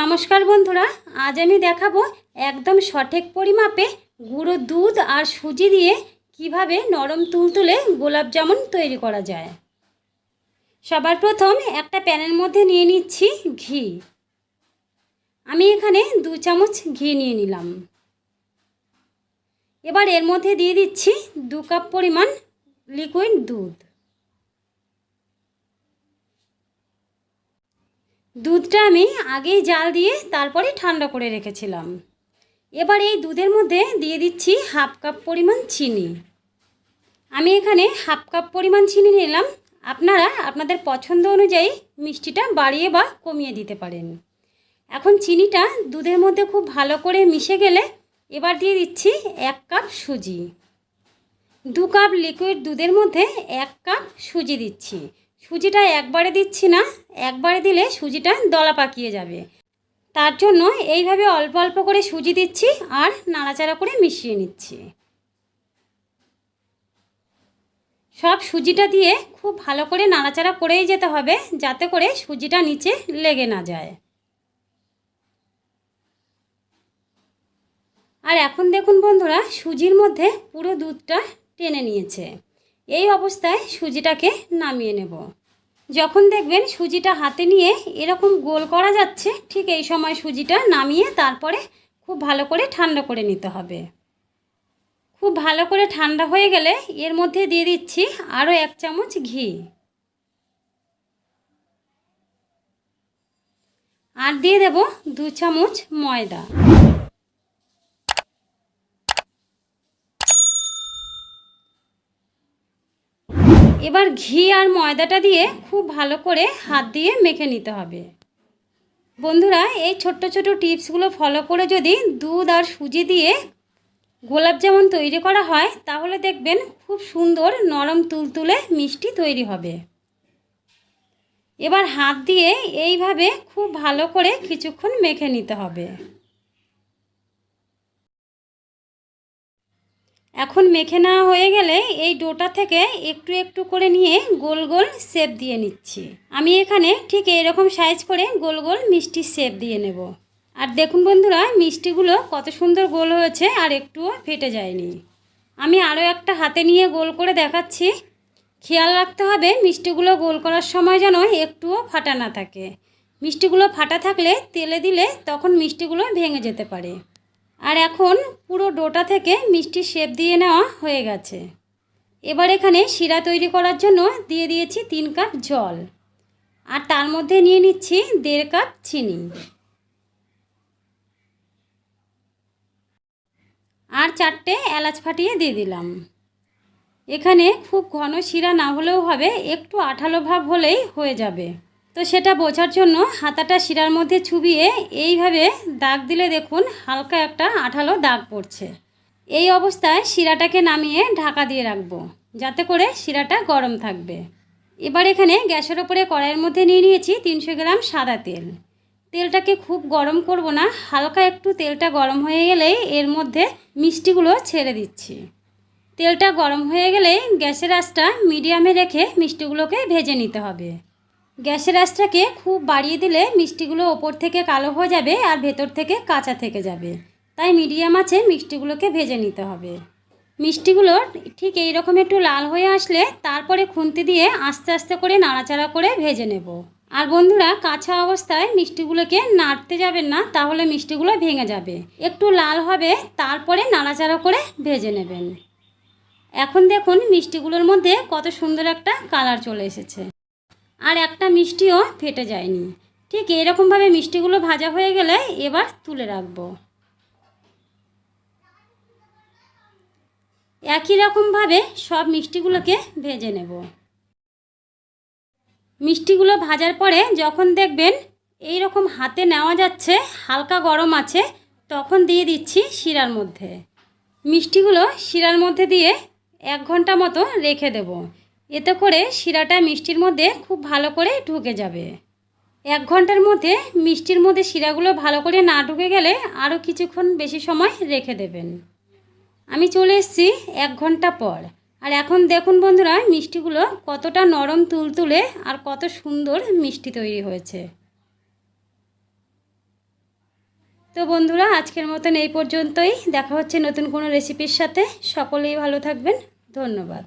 নমস্কার বন্ধুরা, আজ আমি দেখাবো একদম সঠিক পরিমাপে গুঁড়ো দুধ আর সুজি দিয়ে কীভাবে নরম তুলতুলে গোলাপ জামুন তৈরি করা যায়। সবার প্রথম একটা প্যানের মধ্যে নিয়ে নিচ্ছি ঘি। আমি এখানে দু চামচ ঘি নিয়ে নিলাম। এবার এর মধ্যে দিয়ে দিচ্ছি দু কাপ পরিমাণ লিকুইড দুধ। দুধটা আমি আগেই জাল দিয়ে তারপরে ঠান্ডা করে রেখেছিলাম। এবার এই দুধের মধ্যে দিয়ে দিচ্ছি হাফ কাপ পরিমাণ চিনি। আমি এখানে হাফ কাপ পরিমাণ চিনি নিলাম। আপনারা আপনাদের পছন্দ অনুযায়ী মিষ্টিটা বাড়িয়ে বা কমিয়ে দিতে পারেন। এখন চিনিটা দুধের মধ্যে খুব ভালো করে মিশে গেলে এবার দিয়ে দিচ্ছি এক কাপ সুজি। দু কাপ লিকুইড দুধের মধ্যে এক কাপ সুজি দিচ্ছি। সুজিটা একবারে দিচ্ছি না, একবারে দিলে সুজিটা দলা পাকিয়ে যাবে। তার জন্য এইভাবে অল্প অল্প করে সুজি দিচ্ছি আর নাড়াচাড়া করে মিশিয়ে নিচ্ছি। সব সুজিটা দিয়ে খুব ভালো করে নাড়াচাড়া করেই যেতে হবে, যাতে করে সুজিটা নিচে লেগে না যায়। আর এখন দেখুন বন্ধুরা, সুজির মধ্যে পুরো দুধটা টেনে নিয়েছে। এই অবস্থায় সুজিটাকে নামিয়ে নেব। যখন দেখবেন সুজিটা হাতে নিয়ে এরকম গোল করা যাচ্ছে, ঠিক এই সময় সুজিটা নামিয়ে তারপরে খুব ভালো করে ঠান্ডা করে নিতে হবে। খুব ভালো করে ঠান্ডা হয়ে গেলে এর মধ্যে দিয়ে দিচ্ছি আরও এক চামচ ঘি। আর দিয়ে দেব দু চামচ ময়দা। এবার ঘি আর ময়দাটা দিয়ে খুব ভালো করে হাত দিয়ে মেখে নিতে হবে। বন্ধুরা, এই ছোট্ট ছোট টিপসগুলো ফলো করে যদি দুধ আর সুজি দিয়ে গোলাপ জামুন তৈরি করা হয়, তাহলে দেখবেন খুব সুন্দর নরম তুলতুলে মিষ্টি তৈরি হবে। এবার হাত দিয়ে এইভাবে খুব ভালো করে কিছুক্ষণ মেখে নিতে হবে। এখন মেখে নেওয়া হয়ে গেলে এই ডোটা থেকে একটু একটু করে নিয়ে গোল গোল শেপ দিয়ে নিচ্ছি। আমি এখানে ঠিক এইরকম সাইজ করে গোল গোল মিষ্টির শেপ দিয়ে নেব। আর দেখুন বন্ধুরা, মিষ্টিগুলো কত সুন্দর গোল হয়েছে আর একটুও ফেটে যায়নি। আমি আরও একটা হাতে নিয়ে গোল করে দেখাচ্ছি। খেয়াল রাখতে হবে, মিষ্টিগুলো গোল করার সময় যেন একটুও ফাটা না থাকে। মিষ্টিগুলো ফাটা থাকলে তেলে দিলে তখন মিষ্টিগুলো ভেঙে যেতে পারে। আর এখন পুরো ডোটা থেকে মিষ্টি শেপ দিয়ে নেওয়া হয়ে গেছে। এবার এখানে শিরা তৈরি করার জন্য দিয়ে দিয়েছি তিন কাপ জল। আর তার মধ্যে নিয়ে নিচ্ছি দেড় কাপ চিনি। আর চারটে এলাচ ফাটিয়ে দিয়ে দিলাম। এখানে খুব ঘন শিরা না হলেও হবে, একটু আঠালো ভাব হলেই হয়ে যাবে। তো সেটা বোঝার জন্য হাতাটা শিরার মধ্যে ছুবিয়ে এইভাবে দাগ দিলে দেখুন হালকা একটা আঠালো দাগ পড়ছে। এই অবস্থায় শিরাটাকে নামিয়ে ঢাকা দিয়ে রাখব, যাতে করে শিরাটা গরম থাকবে। এবার এখানে গ্যাসের ওপরে কড়াইয়ের মধ্যে নিয়ে নিয়েছি তিনশো গ্রাম সাদা তেল। তেলটাকে খুব গরম করব না, হালকা একটু তেলটা গরম হয়ে গেলেই এর মধ্যে মিষ্টিগুলো ছেড়ে দিচ্ছি। তেলটা গরম হয়ে গেলে গ্যাসের আঁচটা মিডিয়ামে রেখে মিষ্টিগুলোকে ভেজে নিতে হবে। গ্যাসের আঁচটাকে খুব বাড়িয়ে দিলে মিষ্টিগুলো ওপর থেকে কালো হয়ে যাবে আর ভেতর থেকে কাঁচা থেকে যাবে। তাই মিডিয়াম আছে মিষ্টিগুলোকে ভেজে নিতে হবে। মিষ্টিগুলো ঠিক এই রকম একটু লাল হয়ে আসলে তারপরে খুন্তি দিয়ে আস্তে আস্তে করে নাড়াচাড়া করে ভেজে নেব। আর বন্ধুরা, কাঁচা অবস্থায় মিষ্টিগুলোকে নাড়তে যাবেন না, তাহলে মিষ্টিগুলো ভেঙে যাবে। একটু লাল হবে, তারপরে নাড়াচাড়া করে ভেজে নেবেন। এখন দেখুন মিষ্টিগুলোর মধ্যে কত সুন্দর একটা কালার চলে এসেছে। আর একটা মিষ্টিও ফেটে যায়নি। ঠিক এরকমভাবে মিষ্টিগুলো ভাজা হয়ে গেলে এবার তুলে রাখব। একই রকমভাবে সব মিষ্টিগুলোকে ভেজে নেব। মিষ্টিগুলো ভাজার পরে যখন দেখবেন এই রকম হাতে নেওয়া যাচ্ছে, হালকা গরম আছে, তখন দিয়ে দিচ্ছি শিরার মধ্যে। মিষ্টিগুলো শিরার মধ্যে দিয়ে এক ঘণ্টা মতো রেখে দেব। এতে করে শিরাটা মিষ্টির মধ্যে খুব ভালো করে ঢুকে যাবে। এক ঘণ্টার মধ্যে মিষ্টির মধ্যে শিরাগুলো ভালো করে না ঢুকে গেলে আরও কিছুক্ষণ বেশি সময় রেখে দেবেন। আমি চলে এসেছি এক ঘণ্টা পর। আর এখন দেখুন বন্ধুরা, মিষ্টিগুলো কতটা নরম তুলতুলে আর কত সুন্দর মিষ্টি তৈরি হয়েছে। তো বন্ধুরা, আজকের মতন এই পর্যন্তই। দেখা হচ্ছে নতুন কোনো রেসিপির সাথে। সকলেই ভালো থাকবেন। ধন্যবাদ।